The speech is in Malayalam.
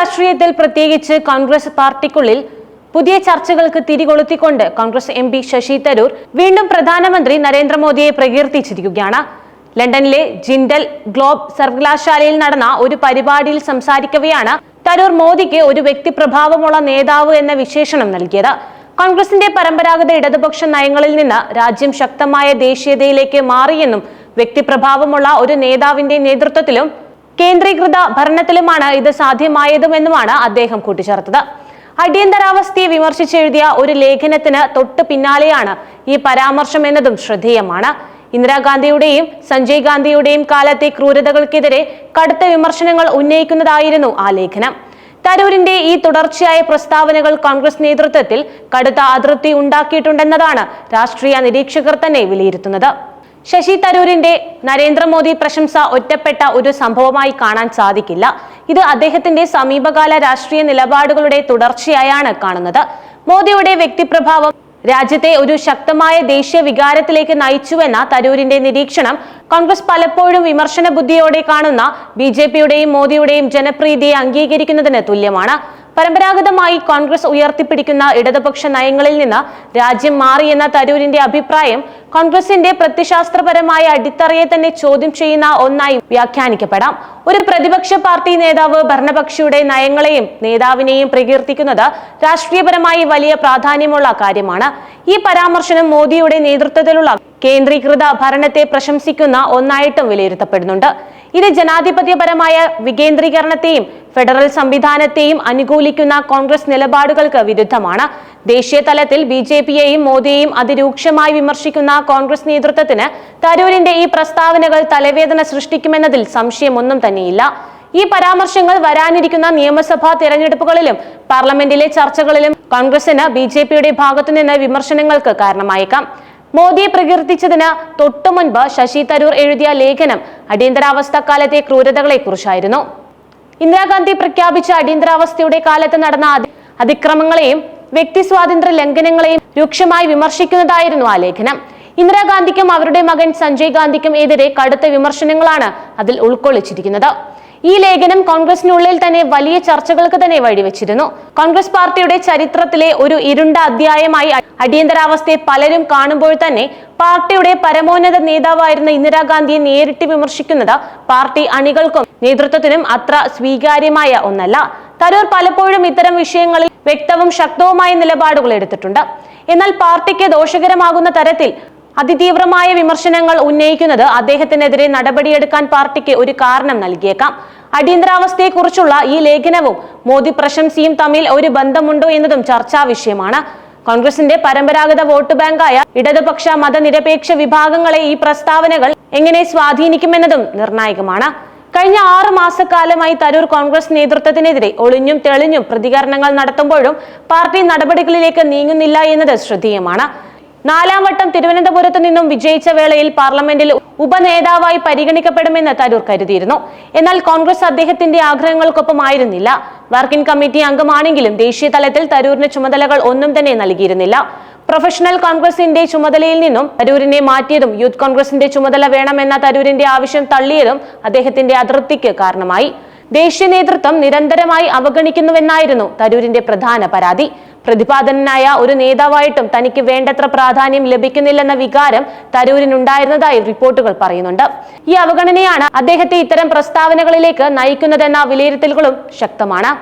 രാഷ്ട്രീയത്തിൽ പ്രത്യേകിച്ച് കോൺഗ്രസ് പാർട്ടിക്കുള്ളിൽ പുതിയ ചർച്ചകൾക്ക് തിരികൊളുത്തിക്കൊണ്ട് കോൺഗ്രസ് എം പി ശശി തരൂർ വീണ്ടും പ്രധാനമന്ത്രി നരേന്ദ്രമോദിയെ പ്രകീർത്തിച്ചിരിക്കുകയാണ്. ലണ്ടനിലെ ജിൻഡൽ ഗ്ലോബ് സർവകലാശാലയിൽ നടന്ന ഒരു പരിപാടിയിൽ സംസാരിക്കവെയാണ് തരൂർ മോദിക്ക് ഒരു വ്യക്തി പ്രഭാവമുള്ള നേതാവ് എന്ന വിശേഷണം നൽകിയത്. കോൺഗ്രസിന്റെ പരമ്പരാഗത ഇടതുപക്ഷ നയങ്ങളിൽ നിന്ന് രാജ്യം ശക്തമായ ദേശീയതയിലേക്ക് മാറിയെന്നും വ്യക്തിപ്രഭാവമുള്ള ഒരു നേതാവിന്റെ നേതൃത്വത്തിലും കേന്ദ്രീകൃത ഭരണത്തിലുമാണ് ഇത് സാധ്യമായതുമെന്നുമാണ് അദ്ദേഹം കൂട്ടിച്ചേർത്തത്. അടിയന്തരാവസ്ഥയെ വിമർശിച്ചെഴുതിയ ഒരു ലേഖനത്തിന് തൊട്ട് പിന്നാലെയാണ് ഈ പരാമർശം എന്നതും ശ്രദ്ധേയമാണ്. ഇന്ദിരാഗാന്ധിയുടെയും സഞ്ജയ് ഗാന്ധിയുടെയും കാലത്തെ ക്രൂരതകൾക്കെതിരെ കടുത്ത വിമർശനങ്ങൾ ഉന്നയിക്കുന്നതായിരുന്നു ആ ലേഖനം. തരൂരിന്റെ ഈ തുടർച്ചയായ പ്രസ്താവനകൾ കോൺഗ്രസ് നേതൃത്വത്തിൽ കടുത്ത അതൃപ്തി ഉണ്ടാക്കിയിട്ടുണ്ടെന്നതാണ് രാഷ്ട്രീയ നിരീക്ഷകർ തന്നെ വിലയിരുത്തുന്നത്. ശശി തരൂരിന്റെ നരേന്ദ്രമോദി പ്രശംസ ഒറ്റപ്പെട്ട ഒരു സംഭവമായി കാണാൻ സാധിക്കില്ല. ഇത് അദ്ദേഹത്തിന്റെ സമീപകാല രാഷ്ട്രീയ നിലപാടുകളുടെ തുടർച്ചയായാണ് കാണുന്നത്. മോദിയുടെ വ്യക്തിപ്രഭാവം രാജ്യത്തെ ഒരു ശക്തമായ ദേശീയ വികാരത്തിലേക്ക് നയിച്ചുവെന്ന തരൂരിന്റെ നിരീക്ഷണം കോൺഗ്രസ് പലപ്പോഴും വിമർശന ബുദ്ധിയോടെ കാണുന്ന ബി ജെ പിയുടെയും മോദിയുടെയും ജനപ്രീതിയെ അംഗീകരിക്കുന്നതിന് തുല്യമാണ്. പരമ്പരാഗതമായി കോൺഗ്രസ് ഉയർത്തിപ്പിടിക്കുന്ന ഇടതുപക്ഷ നയങ്ങളിൽ നിന്ന് രാജ്യം മാറിയെന്ന തരൂരിന്റെ അഭിപ്രായം കോൺഗ്രസിന്റെ പ്രത്യശാസ്ത്രപരമായ അടിത്തറയെ തന്നെ ചോദ്യം ചെയ്യുന്ന ഒന്നായി വ്യാഖ്യാനിക്കപ്പെടാം. ഒരു പ്രതിപക്ഷ പാർട്ടി നേതാവ് ഭരണപക്ഷിയുടെ നയങ്ങളെയും നേതാവിനെയും പ്രകീർത്തിക്കുന്നത് രാഷ്ട്രീയപരമായി വലിയ പ്രാധാന്യമുള്ള കാര്യമാണ്. ഈ പരാമർശനം മോദിയുടെ നേതൃത്വത്തിലുള്ള കേന്ദ്രീകൃത ഭരണത്തെ പ്രശംസിക്കുന്ന ഒന്നായിട്ടും വിലയിരുത്തപ്പെടുന്നുണ്ട്. ഇത് ജനാധിപത്യപരമായ വികേന്ദ്രീകരണത്തെയും ഫെഡറൽ സംവിധാനത്തെയും അനുകൂലിക്കുന്ന കോൺഗ്രസ് നിലപാടുകൾക്ക് വിരുദ്ധമാണ്. ദേശീയ തലത്തിൽ ബി ജെ പിയെയും മോദിയെയും അതിരൂക്ഷമായി വിമർശിക്കുന്ന കോൺഗ്രസ് നേതൃത്വത്തിന് തരൂരിന്റെ ഈ പ്രസ്താവനകൾ തലവേദന സൃഷ്ടിക്കുമെന്നതിൽ സംശയമൊന്നും തന്നെയില്ല. ഈ പരാമർശങ്ങൾ വരാനിരിക്കുന്ന നിയമസഭാ തെരഞ്ഞെടുപ്പുകളിലും പാർലമെന്റിലെ ചർച്ചകളിലും കോൺഗ്രസിന് ബി ജെ പിയുടെ ഭാഗത്തുനിന്ന് വിമർശനങ്ങൾക്ക് കാരണമായേക്കാം. മോദിയെ പ്രകീർത്തിച്ചതിന് തൊട്ടു മുൻപ് ശശി തരൂർ എഴുതിയ ലേഖനം അടിയന്തരാവസ്ഥക്കാലത്തെ ക്രൂരതകളെ കുറിച്ചായിരുന്നു ഇന്ദിരാഗാന്ധി പ്രഖ്യാപിച്ച അടിയന്തരാവസ്ഥയുടെ കാലത്ത് നടന്ന അതിക്രമങ്ങളെയും വ്യക്തി സ്വാതന്ത്ര്യ ലംഘനങ്ങളെയും രൂക്ഷമായി വിമർശിക്കുന്നതായിരുന്നു ആ ലേഖനം. ഇന്ദിരാഗാന്ധിക്കും അവരുടെ മകൻ സഞ്ജയ് ഗാന്ധിക്കും എതിരെ കടുത്ത വിമർശനങ്ങളാണ് അതിൽ ഉൾക്കൊള്ളിച്ചിരിക്കുന്നത്. ഈ ലേഖനം കോൺഗ്രസിനുള്ളിൽ തന്നെ വലിയ ചർച്ചകൾക്ക് തന്നെ വഴിവെച്ചിരുന്നു. കോൺഗ്രസ് പാർട്ടിയുടെ ചരിത്രത്തിലെ ഒരു ഇരുണ്ട അധ്യായമായി അടിയന്തരാവസ്ഥയെ പലരും കാണുമ്പോൾ തന്നെ പാർട്ടിയുടെ പരമോന്നത നേതാവായിരുന്ന ഇന്ദിരാഗാന്ധിയെ നേരിട്ട് വിമർശിക്കുന്നത് പാർട്ടി അണികൾക്കും നേതൃത്വത്തിനും അത്ര സ്വീകാര്യമായ ഒന്നല്ല. തരൂർ പലപ്പോഴും ഇത്തരം വിഷയങ്ങളിൽ വ്യക്തവും ശക്തവുമായ നിലപാടുകൾ എടുത്തിട്ടുണ്ട്. എന്നാൽ പാർട്ടിക്ക് ദോഷകരമാകുന്ന തരത്തിൽ അതിതീവ്രമായ വിമർശനങ്ങൾ ഉന്നയിക്കുന്നത് അദ്ദേഹത്തിനെതിരെ നടപടിയെടുക്കാൻ പാർട്ടിക്ക് ഒരു കാരണം നൽകിയേക്കാം. അടിയന്തരാവസ്ഥയെക്കുറിച്ചുള്ള ഈ ലേഖനവും മോദി പ്രശംസയും തമ്മിൽ ഒരു ബന്ധമുണ്ടോ എന്നതും ചർച്ചാ വിഷയമാണ്. കോൺഗ്രസിന്റെ പരമ്പരാഗത വോട്ട് ബാങ്കായ ഇടതുപക്ഷ മതനിരപേക്ഷ വിഭാഗങ്ങളെ ഈ പ്രസ്താവനകൾ എങ്ങനെ സ്വാധീനിക്കുമെന്നതും നിർണായകമാണ്. കഴിഞ്ഞ ആറ് മാസക്കാലമായി തരൂർ കോൺഗ്രസ് നേതൃത്വത്തിനെതിരെ ഒളിഞ്ഞും തെളിഞ്ഞും പ്രതികരണങ്ങൾ നടത്തുമ്പോഴും പാർട്ടി നടപടികളിലേക്ക് നീങ്ങുന്നില്ല എന്നത് ശ്രദ്ധേയമാണ്. നാലാം വട്ടം തിരുവനന്തപുരത്ത് നിന്നും വിജയിച്ച വേളയിൽ പാർലമെന്റിൽ ഉപനേതാവായി പരിഗണിക്കപ്പെടുമെന്ന് തരൂർ കരുതിയിരുന്നു. എന്നാൽ കോൺഗ്രസ് അദ്ദേഹത്തിന്റെ ആഗ്രഹങ്ങൾക്കൊപ്പം ആയിരുന്നില്ല വർക്കിംഗ് കമ്മിറ്റി അംഗമാണെങ്കിലും ദേശീയ തലത്തിൽ തരൂരിന് ചുമതലകൾ ഒന്നും തന്നെ നൽകിയിരുന്നില്ല. പ്രൊഫഷണൽ കോൺഗ്രസിന്റെ ചുമതലയിൽ നിന്നും തരൂരിനെ മാറ്റിയതും യൂത്ത് കോൺഗ്രസിന്റെ ചുമതല വേണമെന്ന തരൂരിന്റെ ആവശ്യം തള്ളിയതും അദ്ദേഹത്തിന്റെ അതൃപ്തിക്ക് കാരണമായി. ദേശീയ നേതൃത്വം നിരന്തരമായി അവഗണിക്കുന്നുവെന്നായിരുന്നു തരൂരിന്റെ പ്രധാന പരാതി. പ്രതിപാദനായ ഒരു നേതാവായിട്ടും തനിക്ക് വേണ്ടത്ര പ്രാധാന്യം ലഭിക്കുന്നില്ലെന്ന വികാരം തരൂരിനുണ്ടായിരുന്നതായി റിപ്പോർട്ടുകൾ പറയുന്നുണ്ട്. ഈ അവഗണനയാണ് അദ്ദേഹത്തെ ഇത്തരം പ്രസ്താവനകളിലേക്ക് നയിക്കുന്നതെന്ന വിലയിരുത്തലുകളും ശക്തമാണ്.